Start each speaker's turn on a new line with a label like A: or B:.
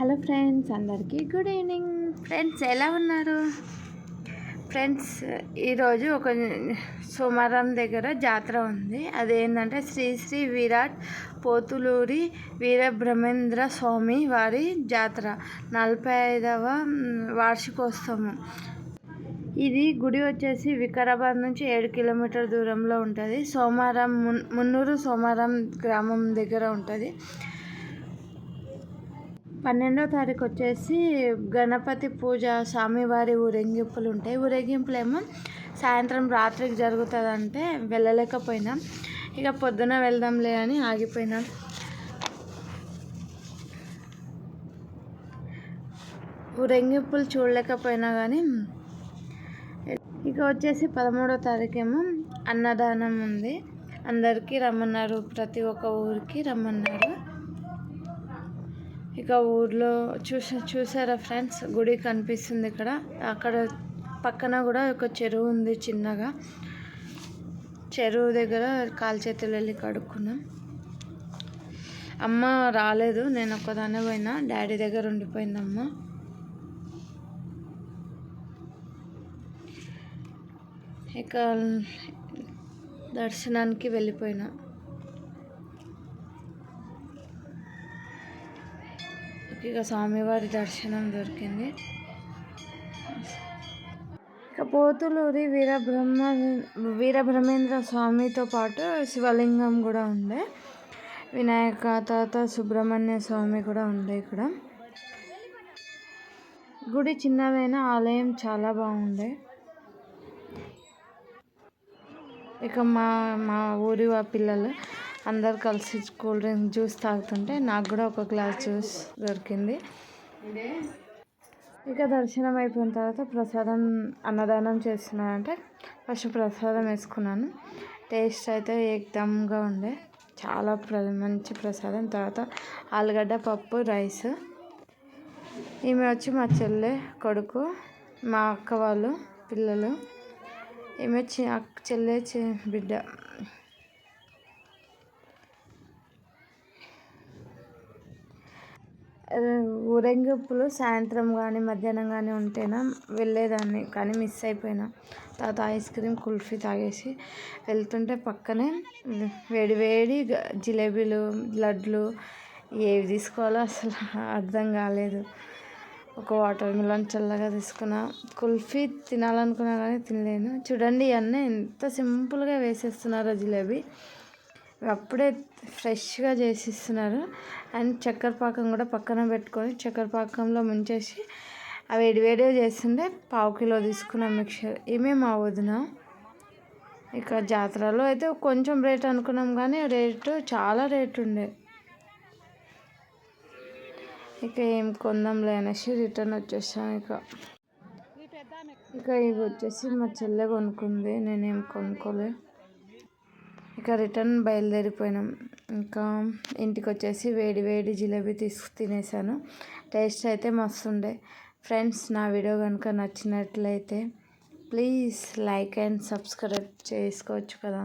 A: Hello friends అందరికీ good evening. Friends ఎలా ఉన్నారు? ఫ్రెండ్స్ ఈరోజు ఒక సోమవారం దగ్గర జాతర ఉంది. అదేంటంటే శ్రీ శ్రీ విరాట్ పోతులూరి వీరబ్రహ్మేంద్ర స్వామి వారి జాతర నలభై ఐదవ వార్షికోత్సవం. ఇది గుడి వచ్చేసి వికారాబాద్ నుంచి ఏడు కిలోమీటర్ దూరంలో ఉంటుంది. సోమారం మున్నూరు సోమారం గ్రామం దగ్గర ఉంటుంది. పన్నెండో తారీఖు వచ్చేసి గణపతి పూజ స్వామివారి ఊరేగింపులు ఉంటాయి ఊరేగింపులు ఏమో సాయంత్రం రాత్రికి జరుగుతుందంటే వెళ్ళలేకపోయినాం. ఇక పొద్దున వెళ్దాంలే అని ఆగిపోయినాం. ఊరేగింపులు చూడలేకపోయినా కానీ ఇక వచ్చేసి పదమూడో తారీఖేమో అన్నదానం ఉంది. అందరికీ రమ్మన్నారు ప్రతి ఒక్క ఊరికి రమ్మన్నారు. ఇక ఊర్లో చూసా చూసారా ఫ్రెండ్స్? గుడి కనిపిస్తుంది ఇక్కడ. అక్కడ పక్కన కూడా ఒక చెరువు ఉంది చిన్నగా. చెరువు దగ్గర కాలు చేతులు వెళ్ళి కడుక్కున్నాం. అమ్మ రాలేదు. నేను ఒక్కదాన్నే పోయినా. డాడీ దగ్గర ఉండిపోయింది అమ్మ. ఇక దర్శనానికి వెళ్ళిపోయినా. ఇక స్వామివారి దర్శనం దొరికింది. ఇక పోతులూరి వీరబ్రహ్మ వీరబ్రహ్మేంద్ర స్వామితో పాటు శివలింగం కూడా ఉండే. వినాయక తాత సుబ్రహ్మణ్య స్వామి కూడా ఉండే ఇక్కడ. గుడి చిన్నదైన ఆలయం చాలా బాగుండే. ఇక మా మా ఊరి పిల్లలు అందరు కలిసి కూల్ డ్రింక్ జ్యూస్ తాగుతుంటే నాకు కూడా ఒక గ్లాస్ జ్యూస్ దొరికింది. ఇక దర్శనం అయిపోయిన తర్వాత ప్రసాదం అన్నదానం చేస్తున్నారంటే ఫస్ట్ ప్రసాదం వేసుకున్నాను. టేస్ట్ అయితే ఏకదమ్గా ఉండే. చాలా ప్ర మంచి ప్రసాదం. తర్వాత ఆలుగడ్డ పప్పు రైస్. ఈమె వచ్చి మా చెల్లె కొడుకు మా అక్క వాళ్ళు పిల్లలు. ఈమె చెల్లె బిడ్డ. ఊరేగింపులు సాయంత్రం కానీ మధ్యాహ్నం కానీ ఉంటేనా వెళ్ళేదాన్ని. కానీ మిస్ అయిపోయినా. తర్వాత ఐస్ క్రీమ్ కుల్ఫీ తాగేసి వెళ్తుంటే పక్కనే వేడి వేడి జిలేబీలు లడ్లు ఏవి తీసుకోవాలో అసలు అర్థం కాలేదు. ఒక వాటర్ మిలన్ చల్లగా తీసుకున్నా. కుల్ఫీ తినాలనుకున్నా కానీ తినలేను. చూడండి ఇవన్నీ ఎంత సింపుల్గా వేసేస్తున్నారో జిలేబీ. అప్పుడే ఫ్రెష్గా చేసిస్తున్నారు. అండ్ చక్కెర పాకం కూడా పక్కన పెట్టుకొని చక్కెర పాకంలో ముంచేసి అవి వేడి వేడిగా చేస్తుండే పావు కిలో తీసుకున్నాం మిక్చర్. ఏమే మా వదిన? ఇక జాతరలో అయితే కొంచెం రేట్ అనుకున్నాం కానీ రేటు చాలా రేటు ఉండే. ఇక ఏం కొందాంలే అనేసి రిటర్న్ వచ్చేసాం ఇక. ఇక ఇవి వచ్చేసి మా చెల్లె కొనుక్కుంది. నేనేం కొనుక్కోలే. ఇక రిటర్న్ బయలుదేరిపోయినాం. ఇంకా ఇంటికి వచ్చేసి వేడి వేడి జిలేబీ తీసుకు తినేసాను. టేస్ట్ అయితే మస్తు ఉండే ఫ్రెండ్స్ నా వీడియో కనుక నచ్చినట్లయితే ప్లీజ్ లైక్ అండ్ సబ్స్క్రైబ్ చేసుకోవచ్చు కదా.